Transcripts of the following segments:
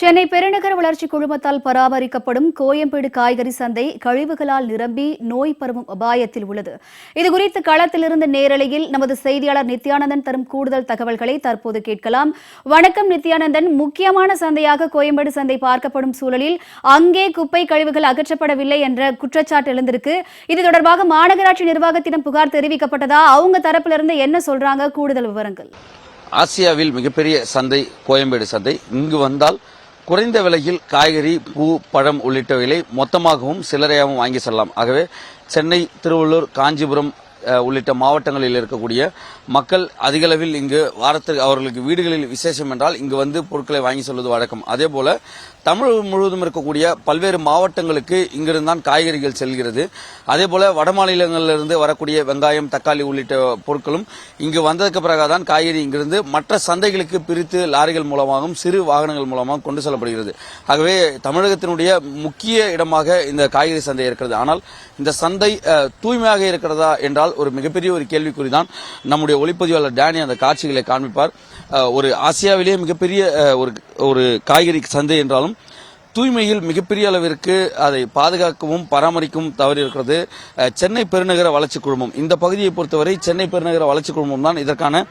சென்னை பெருநகர வளர்ச்சி குழுமத்தால் பராமரிக்கப்படும் கோயம்பேடு காய்கறி சந்தை கழிவுகளால் நிரம்பி நோய் பரவும் அபாயத்தில் உள்ளது. இதுகுறித்து களத்திலிருந்து நேரலையில் நமது செய்தியாளர் நித்யானந்தன் தரும் கூடுதல் தகவல்களை தற்போது கேட்கலாம். வணக்கம் நித்யானந்தன். முக்கியமான சந்தையாக கோயம்பேடு சந்தை பார்க்கப்படும் சூழலில் அங்கே குப்பை கழிவுகள் அகற்றப்படவில்லை என்ற குற்றச்சாட்டு எழுந்திருக்கு. இது தொடர்பாக மாநகராட்சி நிர்வாகத்திடம் புகார் தெரிவிக்கப்பட்டதா? அவங்க தரப்பிலிருந்து என்ன சொல்றாங்க? கூடுதல் விவரங்கள். ஆசியாவில் மிகப்பெரிய சந்தை கோயம்பேடு சந்தை இங்கு வந்தால் குறைந்த விலையில் காய்கறி பூ பழம் உள்ளிட்டவைகளை மொத்தமாகவும் சில்லறையாகவும் வாங்கி செல்லலாம். ஆகவே சென்னை திருவள்ளூர் காஞ்சிபுரம் உள்ளிட்ட மாவட்டங்களில் இருக்கக்கூடிய மக்கள் அதிகளவில் இங்கு வாரத்திற்கு அவர்களுக்கு வீடுகளில் விசேஷம் என்றால் இங்கு வந்து பொருட்களை வாங்கி செல்வது வழக்கம். அதே போல தமிழ் முழுவதும் இருக்கக்கூடிய பல்வேறு மாவட்டங்களுக்கு இங்கிருந்தான் காய்கறிகள் செல்கிறது. அதே போல வட மாநிலங்களிலிருந்து வரக்கூடிய வெங்காயம் தக்காளி உள்ளிட்ட பொருட்களும் இங்கு வந்ததுக்கு பிறகுதான் காய்கறி இங்கிருந்து மற்ற சந்தைகளுக்கு பிரித்து லாரிகள் மூலமாகவும் சிறு வாகனங்கள் மூலமாகவும் கொண்டு செல்லப்படுகிறது. ஆகவே தமிழகத்தினுடைய முக்கிய இடமாக இந்த காய்கறி சந்தை இருக்கிறது. ஆனால் இந்த சந்தை தூய்மையாக இருக்கிறதா என்றால் ஒரு மிகப்பெரிய ஒரு கேள்விக்குறிதான். நம்முடைய ஒளிப்பதிவாளர் டேனி அந்த காட்சிகளை காண்பிப்பார். ஒரு ஆசியாவிலேயே மிகப்பெரிய ஒரு ஒரு காய்கறி சந்தை என்றாலும் தூய்மையில் மிகப்பெரிய அளவிற்கு அதை பாதுகாக்கவும் பராமரிக்கவும் தவறி இருக்கிறது. சென்னை பெருநகர வளர்ச்சி குழுமம். இந்த பகுதியை பொறுத்தவரை சென்னை பெருநகர வளர்ச்சி குழுமம் தான் இதற்கான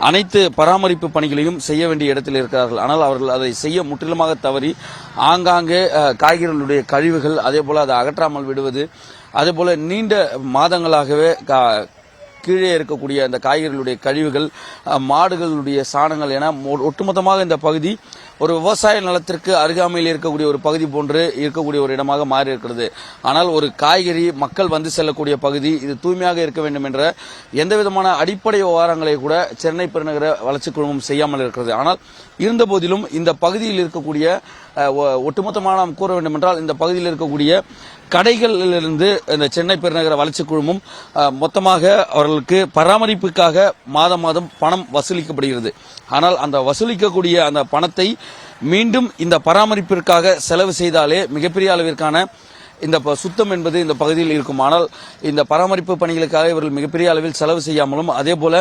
அனைத்து பராமரிப்பு பணிகளையும் செய்ய வேண்டிய இடத்தில் இருக்கிறார்கள். ஆனால் அவர்கள் அதை செய்ய முற்றிலுமாக தவறி ஆங்காங்கே காய்கறிகளுடைய கழிவுகள் அதே போல அதை அகற்றாமல் விடுவது அதே போல நீண்ட மாதங்களாகவே கா- கீழே இருக்கக்கூடிய அந்த காய்கறிகளுடைய கழிவுகள் மாடுகளுடைய சாணங்கள் என மொ- ஒட்டுமொத்தமாக இந்த பகுதி ஒரு விவசாய நிலத்திற்கு அருகாமையில் இருக்கக்கூடிய ஒரு பகுதி போன்று இருக்கக்கூடிய ஒரு இடமாக மாறி இருக்கிறது. ஆனால் ஒரு காய்கறி மக்கள் வந்து செல்லக்கூடிய பகுதி இது தூய்மையாக இருக்க வேண்டும் என்ற எந்த விதமான அடிப்படை விவகாரங்களை கூட சென்னை பெருநகர வளர்ச்சி குழுமம் செய்யாமல் இருக்கிறது. ஆனால் இருந்த போதிலும் இந்த பகுதியில் இருக்கக்கூடிய ஒ- ஒட்டுமொத்தமாக நாம் கூற வேண்டும் என்றால் இந்த பகுதியில் இருக்கக்கூடிய கடைகளிலிருந்து இந்த சென்னை பெருநகர வளர்ச்சி குழுமம் மொத்தமாக அவர்களுக்கு பராமரிப்புக்காக மாதம் மாதம் பணம் வசூலிக்கப்படுகிறது. ஆனால் அந்த வசூலிக்கக்கூடிய அந்த பணத்தை மீண்டும் இந்த பராமரிப்பிற்காக செலவு செய்தாலே மிகப்பெரிய அளவிற்கான இந்த ப- சுத்தம் என்பது இந்த பகுதியில் இருக்கும் ஆனால் இந்த பராமரிப்பு பணிகளுக்காக இவர்கள் மிகப்பெரிய அளவில் செலவு செய்யாமலும் அதே போல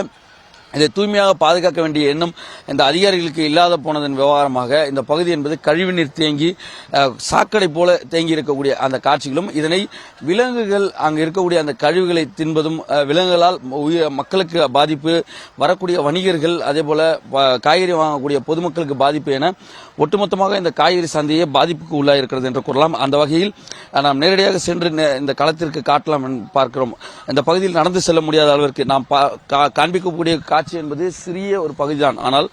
இதை தூய்மையாக பாதுகாக்க வேண்டிய எண்ணம் இந்த அதிகாரிகளுக்கு இல்லாத போனதன் விவகாரமாக இந்த பகுதி என்பது கழிவுநீர் தேங்கி சாக்கடை போல தேங்கி இருக்கக்கூடிய அந்த காட்சிகளும் இதனை விலங்குகள் அங்கு இருக்கக்கூடிய அந்த கழிவுகளை தின்பதும் விலங்குகளால் உயிர் மக்களுக்கு பாதிப்பு வரக்கூடிய வணிகர்கள் அதே போல காய்கறி வாங்கக்கூடிய பொதுமக்களுக்கு பாதிப்பு என ஒட்டுமொத்தமாக இந்த காய்கறி சந்தையே பாதிப்புக்கு உள்ளாக இருக்கிறது என்று கூறலாம். அந்த வகையில் நாம் நேரடியாக சென்று இந்த களத்திற்கு காட்டலாம் என்று பார்க்கிறோம். இந்த பகுதியில் நடந்து செல்ல முடியாத அளவிற்கு நாம் பா- கா- காண்பிக்கக்கூடிய காட்சி என்பது சிறிய ஒரு பகுதிதான். ஆனால்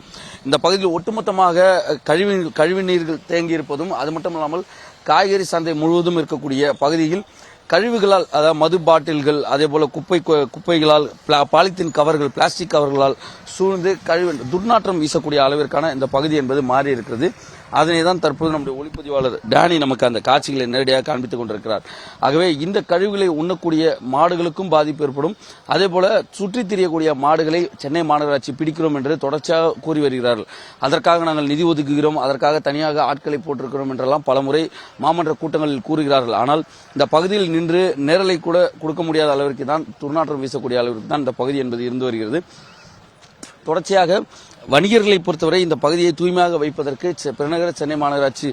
இந்த பகுதியில் ஒட்டுமொத்தமாக கழிவு கழிவு நீர்கள் தேங்கி இருப்பதும் அது மட்டும் இல்லாமல் காய்கறி சந்தை முழுவதும் இருக்கக்கூடிய பகுதியில் கழிவுகளால் அதாவது மது பாட்டில்கள் அதே போல குப்பை குப்பைகளால் பாலித்தீன் கவர்கள் பிளாஸ்டிக் கவர்களால் சூழ்ந்து கழிவு துர்நாற்றம் வீசக்கூடிய அளவிற்கான இந்த பகுதி என்பது மாறி இருக்கிறது. அதனை தான் தற்போது நம்முடைய ஒளிப்பதிவாளர் டேனி நமக்கு அந்த காட்சிகளை நேரடியாக காண்பித்துக் கொண்டிருக்கிறார். ஆகவே இந்த கழிவுகளை உண்ணக்கூடிய மாடுகளுக்கும் பாதிப்பு ஏற்படும். அதே போல சுற்றித் திரியக்கூடிய மாடுகளை சென்னை மாநகராட்சி பிடிக்கிறோம் என்று தொடர்ச்சியாக கூறி வருகிறார்கள். அதற்காக நாங்கள் நிதி ஒதுக்குகிறோம். அதற்காக தனியாக ஆட்களை போட்டிருக்கிறோம் என்றெல்லாம் பலமுறை மாமன்ற கூட்டங்களில் கூறுகிறார்கள். ஆனால் இந்த பகுதியில் நின்று நேரலை கூட கொடுக்க முடியாத அளவிற்கு தான் துர்நாற்றம் வீசக்கூடிய அளவிற்கு தான் இந்த பகுதி என்பது இருந்து வருகிறது. தொடர்ச்சியாக வணிகர்களை பொறுத்தவரை இந்த பகுதியை தூய்மையாக வைப்பதற்கு செ- பெருநகர சென்னை மாநகராட்சி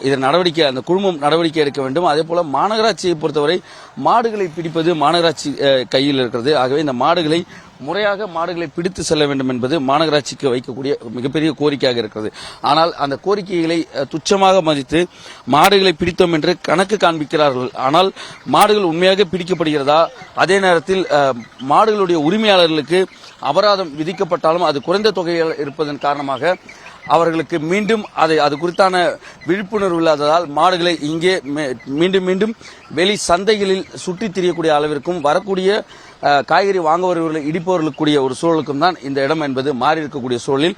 இதன் நடவடிக்கை அந்த குழுமம் நடவடிக்கை எடுக்க வேண்டும். அதே போல மாநகராட்சியை பொறுத்தவரை மாடுகளை பிடிப்பது மாநகராட்சி கையில் இருக்கிறது. ஆகவே இந்த மாடுகளை முறையாக மாடுகளை பிடித்து செல்ல வேண்டும் என்பது மாநகராட்சிக்கு வைக்கக்கூடிய மிகப்பெரிய கோரிக்கையாக இருக்கிறது. ஆனால் அந்த கோரிக்கைகளை துச்சமாக மதித்து மாடுகளை பிடித்தோம் என்று கணக்கு காண்பிக்கிறார்கள். ஆனால் மாடுகள் உண்மையாக பிடிக்கப்படுகிறதா? அதே நேரத்தில் மாடுகளுடைய உரிமையாளர்களுக்கு அபராதம் விதிக்கப்பட்டாலும் அது குறைந்த தொகையில் இருப்பதன் காரணமாக அவர்களுக்கு மீண்டும் அதை அது குறித்தான விழிப்புணர்வு இல்லாததால் மாடுகளை இங்கே மீண்டும் மீண்டும் வெளி சந்தைகளில் சுற்றித் திரியக்கூடிய அளவிற்கும் வரக்கூடிய காய்கறி வாங்க வருவர்களை இடிப்பவர்களுக்கு கூடிய ஒரு சூழலுக்கும் தான் இந்த இடம் என்பது மாறி இருக்கக்கூடிய சூழலில்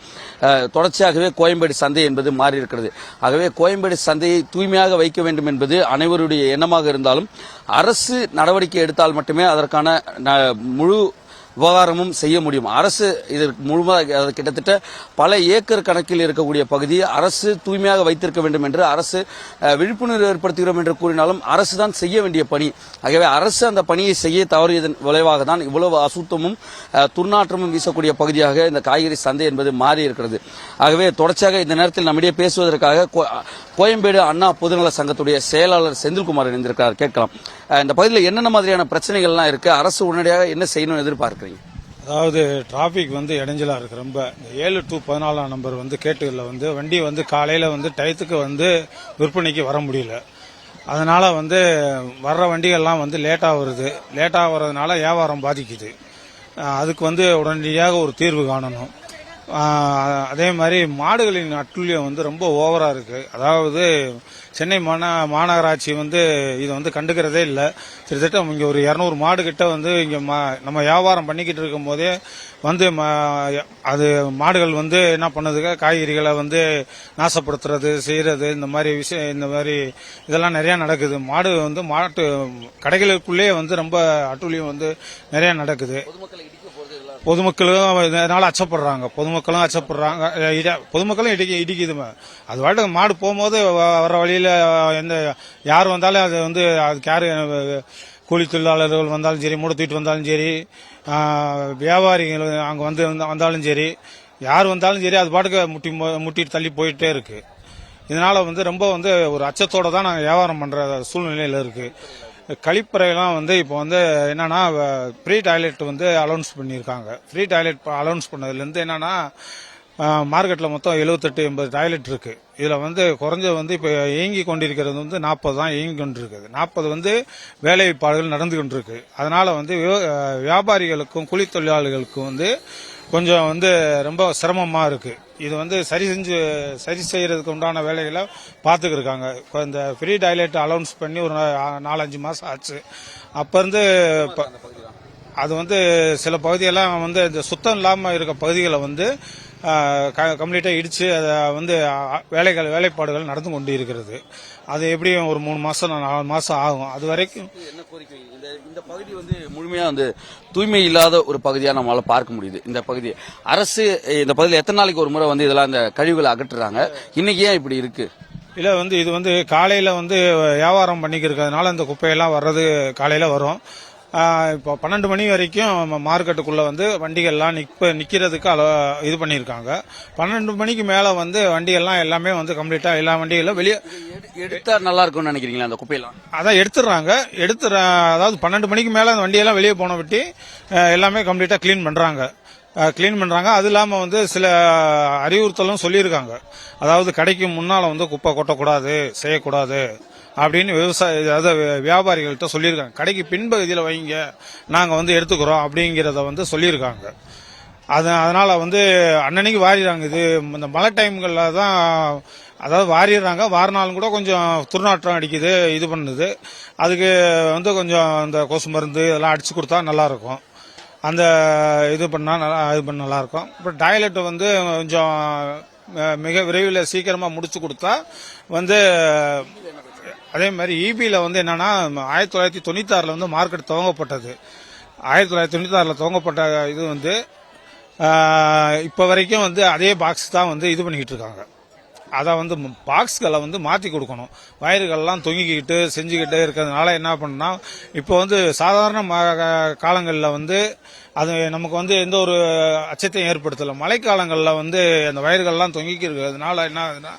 தொடர்ச்சியாகவே கோயம்பேடு சந்தை என்பது மாறி இருக்கிறது ஆகவே கோயம்பேடு சந்தையை தூய்மையாக வைக்க வேண்டும் என்பது அனைவருடைய எண்ணமாக இருந்தாலும் அரசு நடவடிக்கை எடுத்தால் மட்டுமே அதற்கான ந- முழு விவகாரமும் செய்ய முடியும். அரசு இதற்கு முழுமையாக கிட்டத்தட்ட பல ஏக்கர் கணக்கில் இருக்கக்கூடிய பகுதியை அரசு தூய்மையாக வைத்திருக்க வேண்டும் என்று அரசு விழிப்புணர்வு ஏற்படுத்துகிறோம் என்று கூறினாலும் அரசு தான் செய்ய வேண்டிய பணி. ஆகவே அரசு அந்த பணியை செய்ய தவறியதன் விளைவாக தான் இவ்வளவு அசுத்தமும் துர்நாற்றமும் வீசக்கூடிய பகுதியாக இந்த காய்கறி சந்தை என்பது மாறி இருக்கிறது ஆகவே தொடர்ச்சியாக இந்த நேரத்தில் நம்மிடையே பேசுவதற்காக கோ- கோயம்பேடு அண்ணா பொதுநல சங்கத்துடைய செயலாளர் செந்தில்குமார் இணைந்திருக்கிறார். கேட்கலாம். இந்த பகுதியில் என்னென்ன மாதிரியான பிரச்சனைகள்லாம் இருக்கு? அரசு உடனடியாக என்ன செய்யணும் எதிர்பார்க்கிறீங்க அதாவது டிராஃபிக் வந்து இடைஞ்சலா இருக்கு ரொம்ப. ஏழு டு பதினாலாம் நம்பர் வந்து கேட்டுகளில் வந்து வண்டி வந்து காலையில வந்து டயத்துக்கு வந்து விற்பனைக்கு வர முடியல. அதனால வந்து வர்ற வண்டிகள்லாம் வந்து லேட்டாக வருது. லேட்டாக வர்றதுனால வியாபாரம் பாதிக்குது. அதுக்கு வந்து உடனடியாக ஒரு தீர்வு காணணும். அதே மாதிரி மாடுகளின் அட்டுழியம் வந்து ரொம்ப ஓவராக இருக்கு. அதாவது சென்னை மாநா மாநகராட்சி வந்து இதை வந்து கண்டுக்கிறதே இல்லை. கிட்டத்தட்ட இங்கே ஒரு இரநூறு மாடு கிட்ட வந்து இங்கே நம்ம வியாபாரம் பண்ணிக்கிட்டு இருக்கும் போதே வந்து ம- அது மாடுகள் வந்து என்ன பண்ணுதுங்க? காய்கறிகளை வந்து நாசப்படுத்துறது செய்கிறது இந்த மாதிரி விஷயம் இந்த மாதிரி இதெல்லாம் நிறையா நடக்குது. மாடு வந்து மாட்டு கடைகளுக்குள்ளேயே வந்து ரொம்ப அட்டுழியம் வந்து நிறையா நடக்குது. பொதுமக்களும் இதனால் அச்சப்படுறாங்க. பொதுமக்களும் அச்சப்படுறாங்க. பொதுமக்களும் இடிக்க இடிக்குது அது வாட்டு மாடு போகும்போது வ- வர வழியில் எந்த யார் வந்தாலும் அது வந்து அதுக்கு யார் கூலி தொழிலாளர்கள் வந்தாலும் சரி மூட தூக்கிட்டு வந்தாலும் சரி வியாபாரிகள் அங்கே வந்து வந்தாலும் சரி யார் வந்தாலும் சரி அது பாட்டுக்கு முட்டி முட்டிட்டு தள்ளி போயிட்டே இருக்குது இதனால் வந்து ரொம்ப வந்து ஒரு அச்சத்தோடு தான் நாங்கள் வியாபாரம் பண்ணுற சூழ்நிலையில் இருக்குது கழிப்பறையெல்லாம் வந்து இப்போ வந்து என்னன்னா ஃப்ரீ டாய்லெட் வந்து அலௌன்ஸ் பண்ணியிருக்காங்க. ஃப்ரீ டாய்லெட் அலௌன்ஸ் பண்ணதுலேருந்து என்னன்னா மார்க்கெட்டில் மொத்தம் எழுபத்தெட்டு எண்பது டாய்லெட் இருக்கு. இதில் வந்து குறைஞ்ச வந்து இப்போ இயங்கி கொண்டிருக்கிறது வந்து நாற்பது தான் இயங்கி கொண்டிருக்குது. நாற்பது வந்து வேலைப்பாடுகள் நடந்து கொண்டிருக்கு. அதனால வந்து வியாபாரிகளுக்கும் கூலி தொழிலாளர்களுக்கும் வந்து கொஞ்சம் வந்து ரொம்ப சிரமமாக இருக்குது இது வந்து சரி செஞ்சு சரி செய்யறதுக்கு உண்டான வேலைகளை பார்த்துக்கிருக்காங்க இப்போ இந்த ஃப்ரீ டாய்லெட் அலௌன்ஸ் பண்ணி ஒரு நா- நாலஞ்சு மாதம் ஆச்சு. அப்போருந்து அது வந்து சில பகுதியெல்லாம் வந்து இந்த சுத்தம் இல்லாமல் இருக்க பகுதிகளை வந்து கம்ப்ளீட்டாக இடிச்சு அதை வந்து வேலைகள் வேலைப்பாடுகள் நடந்து கொண்டு இருக்கிறது அது எப்படியும் ஒரு மூணு மாசம் நாலு மாசம் ஆகும். அது வரைக்கும் என்ன கோரிக்கை? இந்த இந்த பகுதி வந்து முழுமையா வந்து தூய்மை இல்லாத ஒரு பகுதியா நம்மளால பார்க்க முடியுது. இந்த பகுதி அரசு இந்த பகுதியில் எத்தனை நாளைக்கு ஒரு முறை வந்து இதெல்லாம் இந்த கழிவுகளை அகற்றுறாங்க? இன்னைக்கு ஏன் இப்படி இருக்கு? இல்ல வந்து இது வந்து காலையில வந்து வியாபாரம் பண்ணிக்கிறதுனால இந்த குப்பையெல்லாம் வர்றது காலையில வரும். இப்போ பன்னெண்டு மணி வரைக்கும் மார்க்கெட்டுக்குள்ள வந்து வண்டிகள்லாம் நிப்ப நிக்கிறதுக்கு அள இது பண்ணியிருக்காங்க. பன்னெண்டு மணிக்கு மேல வந்து வண்டிகள்லாம் எல்லாமே வந்து கம்ப்ளீட்டா எல்லா வண்டிகளும் வெளியே எடுத்தா நல்லா இருக்கும்னு நினைக்கிறீங்களா அந்த குப்பையெல்லாம்? அதான் எடுத்துடுறாங்க. எடுத்துற அதாவது பன்னெண்டு மணிக்கு மேல அந்த வண்டியெல்லாம் வெளியே போன விட்டு எல்லாமே கம்ப்ளீட்டா க்ளீன் பண்றாங்க. க்ளீன் பண்றாங்க. அது இல்லாம வந்து சில அறிவுறுத்தலும் சொல்லியிருக்காங்க. அதாவது கடைக்கு முன்னால வந்து குப்பை கொட்டக்கூடாது செய்யக்கூடாது. அப்படின்னு விவசாய அதாவது வியாபாரிகள்கிட்ட சொல்லியிருக்காங்க. கடைக்கு பின்பகுதியில் வைங்க நாங்கள் வந்து எடுத்துக்கிறோம் அப்படிங்கிறத வந்து சொல்லியிருக்காங்க. அது அதனால் வந்து அன்னன்னைக்கு வாரிடுறாங்க இது. இந்த மழை டைம்களில் தான் அதாவது வாரிடுறாங்க. வாரினாலும் கூட கொஞ்சம் துர்நாற்றம் அடிக்குது இது பண்ணுது. அதுக்கு வந்து கொஞ்சம் இந்த கொசு மருந்து இதெல்லாம் அடிச்சு கொடுத்தா நல்லாயிருக்கும். அந்த இது பண்ணால் நல்லா இது பண்ண நல்லாயிருக்கும். அப்புறம் டாய்லெட் வந்து கொஞ்சம் மிக விரைவில் சீக்கிரமாக முடிச்சு கொடுத்தா வந்து அதே மாதிரி இபியில் வந்து என்னன்னா ஆயிரத்தி தொள்ளாயிரத்தி தொண்ணூத்தாறில் வந்து மார்க்கெட் துவங்கப்பட்டது. ஆயிரத்தி தொள்ளாயிரத்தி தொண்ணூத்தாறில் துவங்கப்பட்ட இது வந்து இப்போ வரைக்கும் வந்து அதே பாக்ஸ் தான் வந்து இது பண்ணிக்கிட்டு இருக்காங்க. அதை வந்து பாக்ஸ்களை வந்து மாற்றி கொடுக்கணும். வயர்கள்லாம் தொங்கிக்கிட்டு செஞ்சுக்கிட்டே இருக்கிறதுனால என்ன பண்ணா இப்போ வந்து சாதாரண காலங்களில் வந்து அது நமக்கு வந்து எந்த ஒரு அச்சத்தையும் ஏற்படுத்தலை. மழைக்காலங்களில் வந்து அந்த வயர்கள்லாம் தொங்கிக்கி இருக்கிறதுனால என்ன ஆகுதுன்னா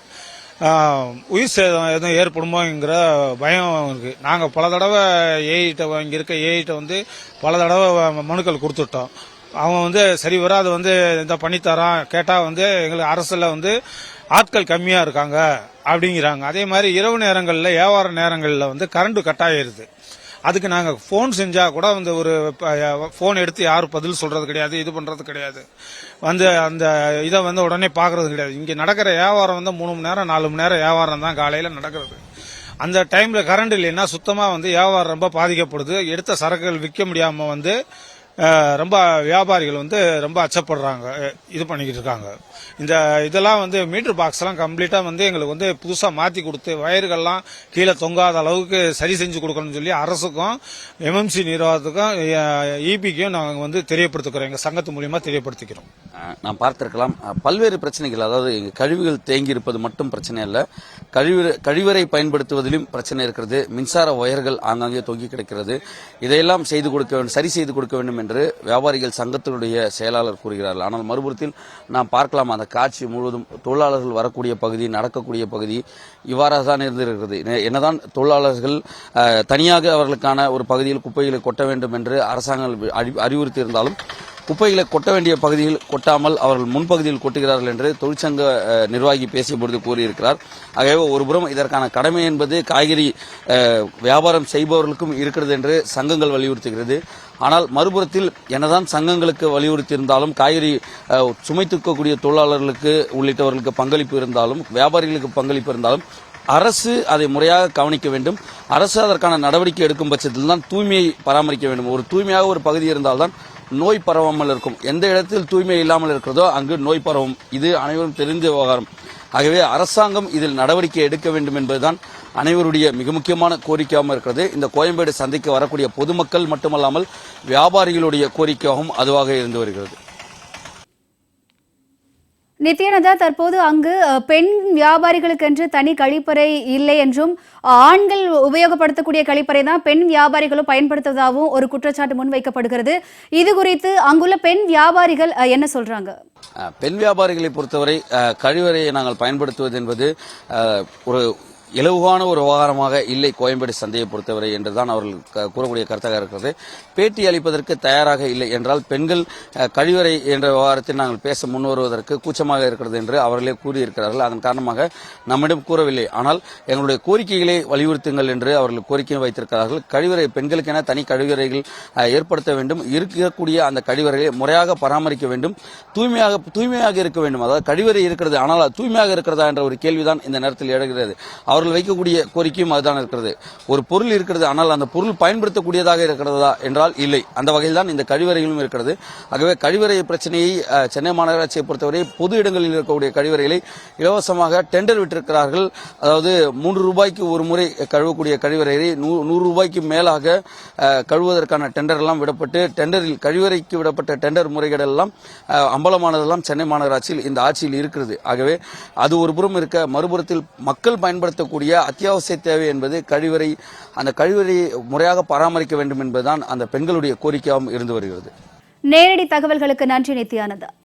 உயிர் சேதம் எதுவும் ஏற்படுமோங்கிற பயம் இருக்கு. நாங்கள் பல தடவை ஏஐட்ட இங்கே இருக்க ஏஐட்ட வந்து பல தடவை மனுக்கள் கொடுத்துட்டோம். அவன் வந்து சரி வராது வந்து இந்த பண்ணித்தரான். கேட்டால் வந்து எங்களுக்கு அரசில் வந்து ஆட்கள் கம்மியாக இருக்காங்க அப்படிங்கிறாங்க. அதே மாதிரி இரவு நேரங்களில் வியாபார நேரங்களில் வந்து கரண்ட் கட் ஆகிடுது அதுக்கு நாங்கள் ஃபோன் செஞ்சால் கூட அந்த ஒரு ஃபோன் எடுத்து யாரும் பதில் சொல்கிறது கிடையாது இது பண்ணுறது கிடையாது. வந்து அந்த இதை வந்து உடனே பார்க்கறது கிடையாது. இங்கே நடக்கிற வியாபாரம் வந்து மூணு மணி நேரம் நாலு மணி நேரம் வியாபாரம் தான் காலையில் நடக்கிறது. அந்த டைமில் கரண்ட் இல்லைன்னா சுத்தமாக வந்து வியாபாரம் ரொம்ப பாதிக்கப்படுது. எடுத்த சரக்குகள் விற்க முடியாமல் வந்து ரொம்ப வியாபாரிகள் வந்து ரொம்ப அச்சப்படுறாங்க. இது பண்ணிக்கிட்டு இருக்காங்க. இந்த இதெல்லாம் வந்து மீட்டர் பாக்ஸ்லாம் கம்ப்ளீட்டாக வந்து எங்களுக்கு வந்து புதுசாக மாற்றி கொடுத்து வயர்கள்லாம் கீழே தொங்காத அளவுக்கு சரி செஞ்சு கொடுக்கணும்னு சொல்லி அரசுக்கும் எம்எம்சி நிர்வாகத்துக்கும் இபிக்கும் நாங்கள் வந்து தெரியப்படுத்திக்கிறோம் எங்கள் சங்கத்து மூலியமாக தெரியப்படுத்திக்கிறோம். நான் பார்த்திருக்கலாம். பல்வேறு பிரச்சனைகள் அதாவது எங்கள் கழிவுகள் தேங்கி இருப்பது மட்டும் பிரச்சனை இல்லை கழிவு கழிவறை பயன்படுத்துவதிலும் பிரச்சனை இருக்கிறது. மின்சார ஒயர்கள் ஆங்காங்கே தொங்கி கிடக்கிறது. இதையெல்லாம் செய்து கொடுக்க வேண்டும் சரி செய்து கொடுக்க வேண்டும் என்று வியாபாரிகள் சங்கத்தினுடைய செயலாளர் கூறுகிறார்கள். ஆனால் மறுபுறத்தில் நாம் பார்க்கலாம் அந்த காட்சி முழுவதும் தொழிலாளர்கள் வரக்கூடிய பகுதி நடக்கக்கூடிய பகுதி இவ்வாறாக தான் இருந்திருக்கிறது. என்னதான் தொழிலாளர்கள் தனியாக அவர்களுக்கான ஒரு பகுதியில் குப்பைகளை கொட்ட வேண்டும் என்று அரசாங்கம் அறிவுறுத்தியிருந்தாலும் அறிவுறுத்தி இருந்தாலும் குப்பைகளை கொட்ட வேண்டிய பகுதியில் கொட்டாமல் அவர்கள் முன்பகுதியில் கொட்டுகிறார்கள் என்று தொழிற்சங்க நிர்வாகி பேசிய பொழுது கூறியிருக்கிறார். ஆகவே ஒருபுறம் இதற்கான கடமை என்பது காய்கறி வியாபாரம் செய்பவர்களுக்கும் இருக்கிறது என்று சங்கங்கள் வலியுறுத்துகிறது. ஆனால் மறுபுறத்தில் என்னதான் சங்கங்களுக்கு வலியுறுத்தியிருந்தாலும் காய்கறி சுமை தூக்கக்கூடிய தொழிலாளர்களுக்கு உள்ளிட்டவர்களுக்கு பங்களிப்பு இருந்தாலும் வியாபாரிகளுக்கு பங்களிப்பு இருந்தாலும் அரசு அதை முறையாக கவனிக்க வேண்டும். அரசு அதற்கான நடவடிக்கை எடுக்கும் பட்சத்தில் தான் தூய்மையை பராமரிக்க வேண்டும். ஒரு தூய்மையாக ஒரு பகுதி இருந்தால்தான் நோய் பரவாமல் இருக்கும். எந்த இடத்தில் தூய்மை இல்லாமல் இருக்கிறதோ அங்கு நோய் பரவும். இது அனைவரும் தெரிந்த விவகாரம். ஆகவே அரசாங்கம் இதில் நடவடிக்கை எடுக்க வேண்டும் என்பதுதான் அனைவருடைய மிக முக்கியமான கோரிக்கையாகவும் இருக்கிறது. இந்த கோயம்பேடு சந்தைக்கு வரக்கூடிய பொதுமக்கள் மட்டுமல்லாமல் வியாபாரிகளுடைய கோரிக்கையாகவும் அதுவாக இருந்து வருகிறது. நித்யானந்தா தற்போது அங்கு பெண் வியாபாரிகளுக்கென்று தனி கழிப்பறை இல்லை என்றும் ஆண்கள் உபயோகப்படுத்தக்கூடிய கழிப்பறை தான் பெண் வியாபாரிகளும் பயன்படுத்துவதாகவும் ஒரு குற்றச்சாட்டு முன்வைக்கப்படுகிறது. இது குறித்து அங்குள்ள பெண் வியாபாரிகள் என்ன சொல்றாங்க? பெண் வியாபாரிகளை பொறுத்தவரை கழிவறையை நாங்கள் பயன்படுத்துவது என்பது ஒரு இலகுவான ஒரு விவகாரமாக இல்லை கோயம்பேடு சந்தையை பொறுத்தவரை என்றுதான் அவர்கள் க- கூறக்கூடிய கருத்தாக இருக்கிறது. பேட்டி அளிப்பதற்கு தயாராக இல்லை என்றால் பெண்கள் கழிவறை என்ற விவகாரத்தில் நாங்கள் பேச முன்வருவதற்கு கூச்சமாக இருக்கிறது என்று அவர்களே கூறியிருக்கிறார்கள். அதன் காரணமாக நம்மிடம் கூறவில்லை. ஆனால் எங்களுடைய கோரிக்கைகளை வலியுறுத்துங்கள் என்று அவர்கள் கோரிக்கை வைத்திருக்கிறார்கள். கழிவறை பெண்களுக்கென தனி கழிவறைகள் ஏற்படுத்த வேண்டும். இருக்கக்கூடிய அந்த கழிவறையை முறையாக பராமரிக்க வேண்டும். தூய்மையாக தூய்மையாக இருக்க வேண்டும். அதாவது கழிவறை இருக்கிறது ஆனால் தூய்மையாக இருக்கிறதா என்ற ஒரு கேள்விதான் இந்த நேரத்தில் எழுகிறது. அவர்கள் வைக்கக்கூடிய கோரிக்கையும் அதுதான் இருக்கிறது. ஒரு பொருள் இருக்கிறது ஆனால் அந்த பொருள் பயன்படுத்தக்கூடியதாக இருக்கிறதா என்றால் இல்லை. அந்த வகையில் தான் இந்த கழிவறைகளும் இருக்கிறது. ஆகவே கழிவறை பிரச்சனையை சென்னை மாநகராட்சியை பொறுத்தவரை பொது இடங்களில் இருக்கக்கூடிய கழிவறைகளை இலவசமாக டெண்டர் விட்டிருக்கிறார்கள். அதாவது மூன்று ரூபாய்க்கு ஒரு முறை கழுவக்கூடிய கழிவறையை நூறு ரூபாய்க்கு மேலாக கழுவதற்கான கழுவுவதற்கான டெண்டர் எல்லாம் விடப்பட்டு டெண்டரில் கழிவறைக்கு விடப்பட்ட டெண்டர் முறைகள் எல்லாம் அம்பலமானதெல்லாம் சென்னை மாநகராட்சியில் இந்த ஆட்சியில் இருக்கிறது. ஆகவே அது ஒரு புறம் இருக்க மறுபுறத்தில் மக்கள் பயன்படுத்த பயன்படுத்தக்கூடிய அத்தியாவசிய தேவை என்பது கழிவறை அந்த கழிவறை முறையாக பராமரிக்க வேண்டும் என்பதுதான் அந்த பெண்களுடைய கோரிக்கையாகவும் இருந்து வருகிறது. நேரடி தகவல்களுக்கு நன்றி நித்யானந்தா.